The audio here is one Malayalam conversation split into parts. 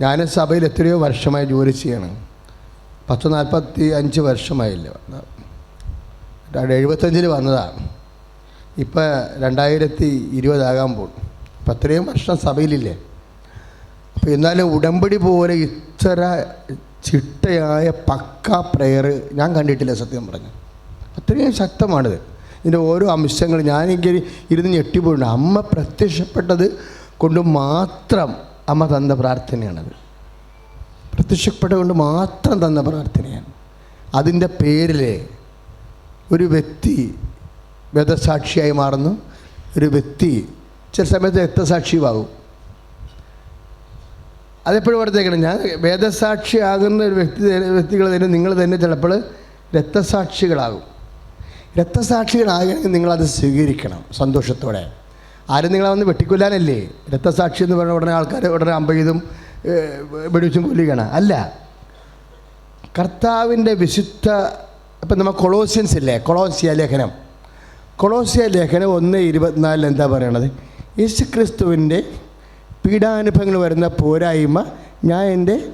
ഞാൻ സഭയിൽ എത്രയോ വർഷമായി ജോലി ചെയ്യണം. പത്ത് നാൽപ്പത്തി അഞ്ച് വർഷമായില്ല എഴുപത്തഞ്ചിൽ വന്നതാണ് ഇപ്പം രണ്ടായിരത്തി ഇരുപതാകാൻ പോകും അപ്പം അത്രയും വർഷം സഭയിലില്ലേ. അപ്പോൾ എന്നാലും ഉടമ്പടി പോലെ ഇത്ര ചിട്ടയായ പക്ക പ്രയർ ഞാൻ കണ്ടിട്ടില്ല സത്യം പറഞ്ഞു. അത്രയും ശക്തമാണിത്. ഇതിന്റെ ഓരോ അംശങ്ങൾ ഞാനെങ്കിൽ ഇരുന്ന് ഞെട്ടിപ്പോയിട്ടുണ്ട്. അമ്മ പ്രത്യക്ഷപ്പെട്ടത് കൊണ്ട് മാത്രം അമ്മ തന്ന പ്രാർത്ഥനയാണത്. പ്രത്യക്ഷപ്പെട്ടുകൊണ്ട് മാത്രം തന്ന പ്രാർത്ഥനയാണ്. അതിന്റെ പേരിൽ ഒരു വ്യക്തി വേദസാക്ഷിയായി മാറുന്നു. ഒരു വ്യക്തി ചില സമയത്ത് രക്തസാക്ഷിയുമാകും. അതെപ്പോഴും ഓർത്തേക്കണം. ഞാൻ വേദസാക്ഷിയാകുന്ന ഒരു വ്യക്തി വ്യക്തികൾ തന്നെ നിങ്ങൾ തന്നെ ചിലപ്പോൾ രക്തസാക്ഷികളാകും. രക്തസാക്ഷികളാകണമെങ്കിൽ നിങ്ങളത് സ്വീകരിക്കണം സന്തോഷത്തോടെ. ആരും നിങ്ങളെ വന്ന് വെട്ടിക്കൊല്ലാനല്ലേ? രക്തസാക്ഷി എന്ന് പറഞ്ഞ ഉടനെ ആൾക്കാർ ഉടനെ അമ്പെയ്തും വെടിവെച്ചും കൊല്ലുകയാണ്. അല്ല. കർത്താവിന്റെ വിശുദ്ധ ഇപ്പം നമ്മൾ കൊളോസ്യൻസ് ഇല്ലേ? കൊളോസിയ ലേഖനം. കൊളോസിയ ലേഖനം ഒന്ന് ഇരുപത്തിനാലിൽ എന്താ പറയണത്? യേശു ക്രിസ്തുവിന്റെ പീഡാനുഭവങ്ങൾ വരുന്ന പോരായ്മ ഞാൻ എന്റെ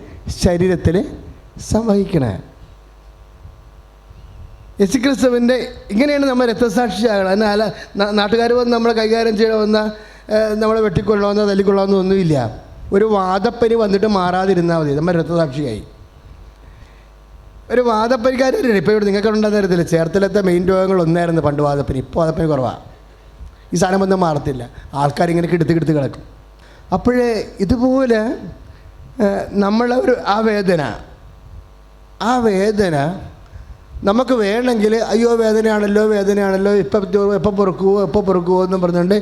ശരീരത്തിൽ സംവഹിക്കണേ. യേശുക്രിസ്തുവിന്റെ ഇങ്ങനെയാണ് നമ്മൾ രക്തസാക്ഷിയാകണം എന്നാൽ നാട്ടുകാർ വന്ന് നമ്മളെ കൈകാര്യം ചെയ്യണമെന്ന നമ്മളെ വെട്ടിക്കൊള്ളണമെന്നോ തല്ലിക്കൊള്ളണമെന്നോ ഒന്നുമില്ല. ഒരു വാദപ്പനി വന്നിട്ട് മാറാതിരുന്നാൽ മതി. നമ്മൾ രക്തസാക്ഷിയായി. ഒരു വാദപ്പനിക്കാരും ഇപ്പോൾ ഇവിടെ നിങ്ങൾക്ക് ഉണ്ടാകുന്ന തരത്തില്ല ചേർത്തലത്തെ മെയിൻ രോഗങ്ങൾ ഒന്നായിരുന്നു പണ്ട് വാദപ്പനി ഇപ്പോൾ വാദപ്പനി കുറവാണ് ഈ സാധനം ഒന്നും മാറത്തില്ല. ആൾക്കാരിങ്ങനെ കിടത്തി കിടത്തി കിടക്കും. അപ്പോഴേ ഇതുപോലെ നമ്മളൊരു നമ്മളെ ഒരു ആ വേദന ആ വേദന നമുക്ക് വേണമെങ്കിൽ അയ്യോ വേദനയാണല്ലോ വേദനയാണല്ലോ ഇപ്പം എപ്പോൾ പൊറുക്കുവോ എപ്പോൾ പൊറുക്കുവോ എന്ന് പറഞ്ഞുകൊണ്ട്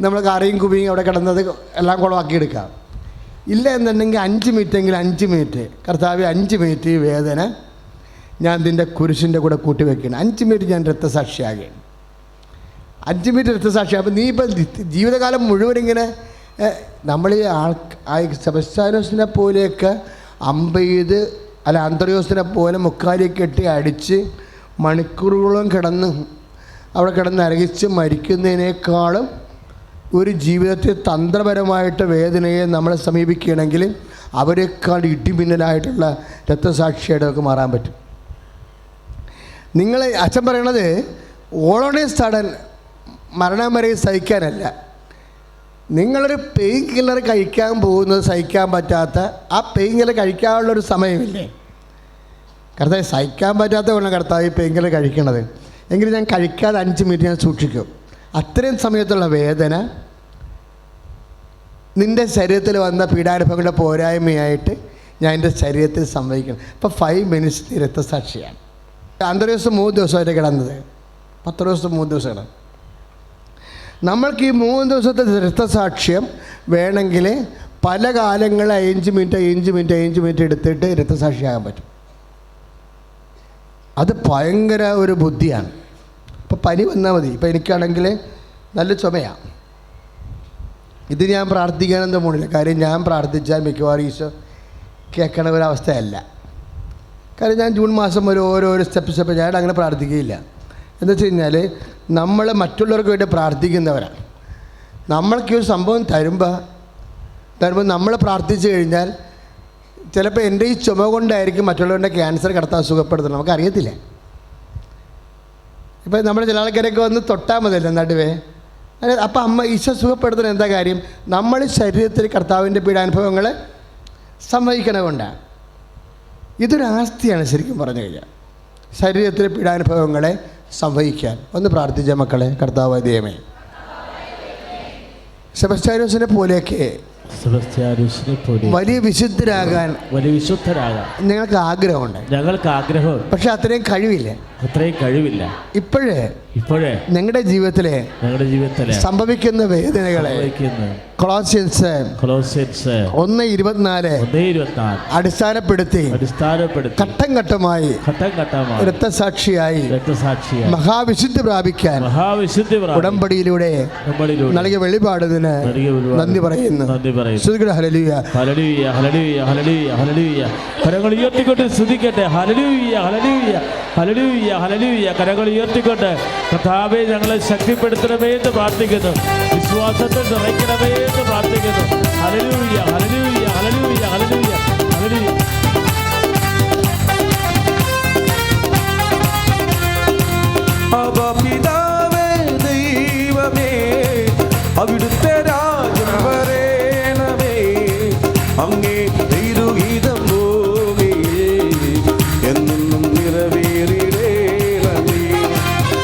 നമ്മൾ കറിയും കുവിയും അവിടെ കിടന്നത് എല്ലാം കുളമാക്കി എടുക്കാം ഇല്ല എന്നുണ്ടെങ്കിൽ അഞ്ച് മിനിറ്റെങ്കിൽ അഞ്ച് മിനിറ്റ് കർത്താവ് അഞ്ച് മിനിറ്റ് ഈ വേദന ഞാൻ ഇതിന്റെ കുരിശിന്റെ കൂടെ കൂട്ടി വെക്കണം അഞ്ച് മിനിറ്റ് ഞാൻ രക്തസാക്ഷിയാകുകയാണ്. അഞ്ച് മിനിറ്റ് രക്തസാക്ഷി അപ്പം നീ ഇപ്പം ജീവിതകാലം മുഴുവൻ ഇങ്ങനെ നമ്മൾ ഈ ആൾ ആ സെബസ്റ്റാനോസിനെ പോലെയൊക്കെ അമ്പ ചെയ്ത് അല്ല അന്തർയോസിനെ പോലെ മുക്കാലി കെട്ടി അടിച്ച് മണിക്കൂറുകളോളം കിടന്ന് അവിടെ കിടന്ന് അരകിച്ച് മരിക്കുന്നതിനേക്കാളും ഒരു ജീവിതത്തിൽ തന്ത്രപരമായിട്ട് വേദനയെ നമ്മളെ സമീപിക്കുകയാണെങ്കിൽ അവരെക്കാൾ ഇടിമിന്നലായിട്ടുള്ള രക്തസാക്ഷിയായിട്ട് നമുക്ക് മാറാൻ പറ്റും. നിങ്ങൾ അച്ഛൻ പറയണത് ഓളോണേ സഡൻ മരണം വരെ സഹിക്കാനല്ല. നിങ്ങളൊരു പെയിൻ കില്ലർ കഴിക്കാൻ പോകുന്നത് സഹിക്കാൻ പറ്റാത്ത ആ പെയിൻ കില്ലർ കഴിക്കാനുള്ളൊരു സമയമില്ലേ? കർത്താവ് സഹിക്കാൻ പറ്റാത്ത വേണം കർത്താവ് ഈ പെയിൻ കില്ലർ കഴിക്കണത്. എങ്കിലും ഞാൻ കഴിക്കാതെ അഞ്ച് മിനിറ്റ് ഞാൻ സൂക്ഷിക്കും. അത്രയും സമയത്തുള്ള വേദന നിന്റെ ശരീരത്തിൽ വന്ന പീഡാനുഭവങ്ങളുടെ പോരായ്മയായിട്ട് ഞാൻ എന്റെ ശരീരത്തിൽ സംഭവിക്കണം. ഇപ്പോൾ ഫൈവ് മിനിറ്റ്സ് രക്തസാക്ഷിയാണ്. അന്തര ദിവസം മൂന്ന് ദിവസമായിട്ട് കിടന്നത്. പത്ത് ദിവസം മൂന്ന് ദിവസം കിടന്നു. നമ്മൾക്ക് ഈ മൂന്ന് ദിവസത്തെ രക്തസാക്ഷ്യം വേണമെങ്കിൽ പല കാലങ്ങൾ അഞ്ച് മിനിറ്റ് അഞ്ച് മിനിറ്റ് അഞ്ച് മിനിറ്റ് എടുത്തിട്ട് രക്തസാക്ഷിയാകാൻ പറ്റും. അത് ഭയങ്കര ഒരു ബുദ്ധിയാണ്. ഇപ്പോൾ പനി വന്നാൽ മതി. ഇപ്പോൾ എനിക്കാണെങ്കിൽ നല്ല ചുമയാണ് ഇത് ഞാൻ പ്രാർത്ഥിക്കാനൊന്നും പോണില്ല കാര്യം ഞാൻ പ്രാർത്ഥിച്ചാൽ മിക്കവാറും ഈശോ കേൾക്കണ ഒരവസ്ഥയല്ല കാര്യം ഞാൻ ജൂൺ മാസം ഒരു ഓരോരോ സ്റ്റെപ്പ് സ്റ്റെപ്പ് ഞാൻ അങ്ങനെ പ്രാർത്ഥിക്കുകയില്ല. എന്ന് വെച്ച് കഴിഞ്ഞാൽ നമ്മൾ മറ്റുള്ളവർക്ക് വേണ്ടി പ്രാർത്ഥിക്കുന്നവരാണ് നമ്മൾക്ക് ഒരു സംഭവം തരുമ്പോൾ തരുമ്പോൾ നമ്മൾ പ്രാർത്ഥിച്ചു കഴിഞ്ഞാൽ ചിലപ്പോൾ എന്റെ ഈ ചുമ കൊണ്ടായിരിക്കും മറ്റുള്ളവരുടെ ക്യാൻസർ കിടത്താൻ സുഖപ്പെടുത്തുന്നത്. നമുക്കറിയത്തില്ല? ഇപ്പം നമ്മൾ ചില ആൾക്കാരൊക്കെ വന്ന് തൊട്ടാൽ മതിയല്ലോ നടുവേ. അപ്പം അമ്മ ഈശോ സുഖപ്പെടുത്തുന്ന എന്താ കാര്യം? നമ്മൾ ശരീരത്തിൽ കർത്താവിന്റെ പീഡാനുഭവങ്ങൾ സമ്മതിക്കണ കൊണ്ടാണ് ഇതൊരാസ്തിയാണ് ശരിക്കും പറഞ്ഞു കഴിഞ്ഞാൽ ശരീരത്തിലെ പീഡാനുഭവങ്ങളെ സംവഹിക്കാൻ ഒന്ന് പ്രാർത്ഥിച്ച മക്കളെ കർത്താവ് ദൈവമേ. സെബസ്റ്റാനോസിനെ പോലെയൊക്കെ വലിയ വിശുദ്ധരാകാൻ വലിയ വിശുദ്ധരാകാൻ നിങ്ങൾക്ക് ആഗ്രഹമുണ്ട്. ഞങ്ങൾക്ക് ആഗ്രഹം പക്ഷെ അത്രയും കഴിവില്ല. അത്രയും കഴിവില്ല. ഇപ്പോഴേ ഇപ്പോഴേ? നിങ്ങളുടെ ജീവിതത്തിലെ ഞങ്ങളുടെ ജീവിതത്തിലെ സംഭവിക്കുന്ന വേദനകളെ കൊളോസിയൻസ് കൊളോസിയൻസ് ഒന്ന് ഇരുപത്തിനാല് അടിസ്ഥാനപ്പെടുത്തി അടിസ്ഥാനപ്പെടുത്തി ഘട്ടം ഘട്ടമായി ഘട്ടം ഘട്ടമായി രക്തസാക്ഷിയായി രക്തസാക്ഷിയായി മഹാവിശുദ്ധി പ്രാപിക്കാൻ മഹാവിശുദ്ധി. ഉടമ്പടിയിലൂടെ നൽകിയ വെളിപാടതിന് നന്ദി പറയുന്നു. നന്ദി പറയുന്നു. ഹലലിയ ഹലലിയ ഹലലിയ ഹലലിയ ഹലലൂയ കരങ്ങൾ ഉയർത്തിക്കൊണ്ട് സ്തുതിക്കട്ടെ. ഹലലിയ ഹലലിയ ഹലലിയ ഹലലിയ കരങ്ങൾ ഉയർത്തിക്കൊണ്ട് കഥാവെ ഞങ്ങളെ ശക്തിപ്പെടുത്തണമേ എന്ന് പ്രാർത്ഥിക്കുന്നു. വിശ്വാസത്തിൽ നിറയ്ക്കണമേ എന്ന് പ്രാർത്ഥിക്കുന്നു. ഹല്ലേലൂയ ഹല്ലേലൂയ ഹല്ലേലൂയ ഹല്ലേലൂയ.